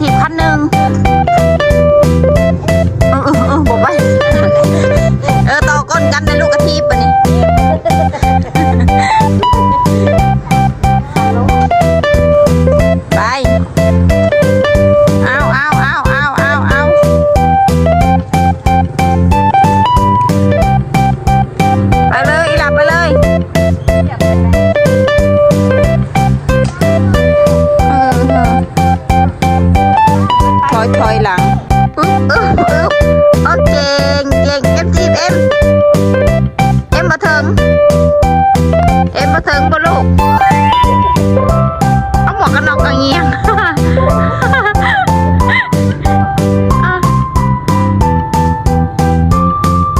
ทีบคันหนึ่งเออเออบอกไป เออต่อ อยถอยหลังอุ๊บอุ๊บอุ๊บโอเคเก่งเอ็มจีเอ็มเอ็มมาเถิงเอ็มมาเถิงบ่ลูกเอาหมวกกันน็อกกันเงียง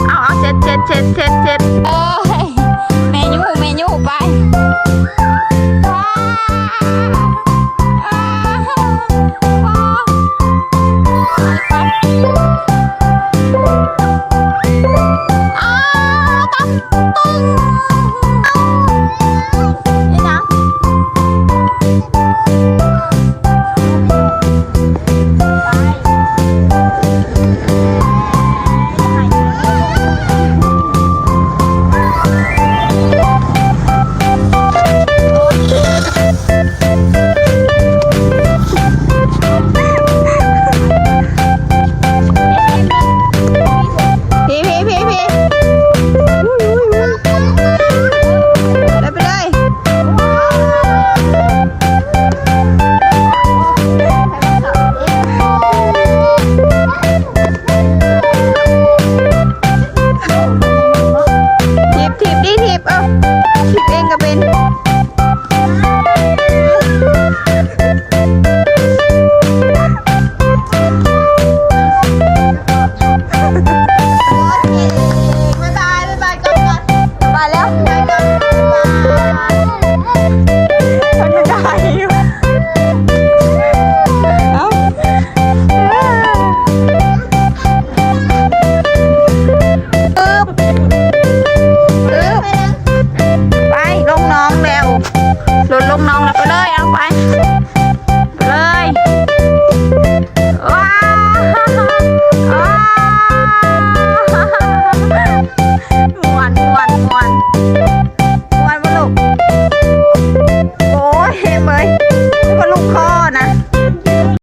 เอาเอาเช็ดเช็ดเช็ดเช็ดเช็ด 哦。gabi. Po. đồn lông non là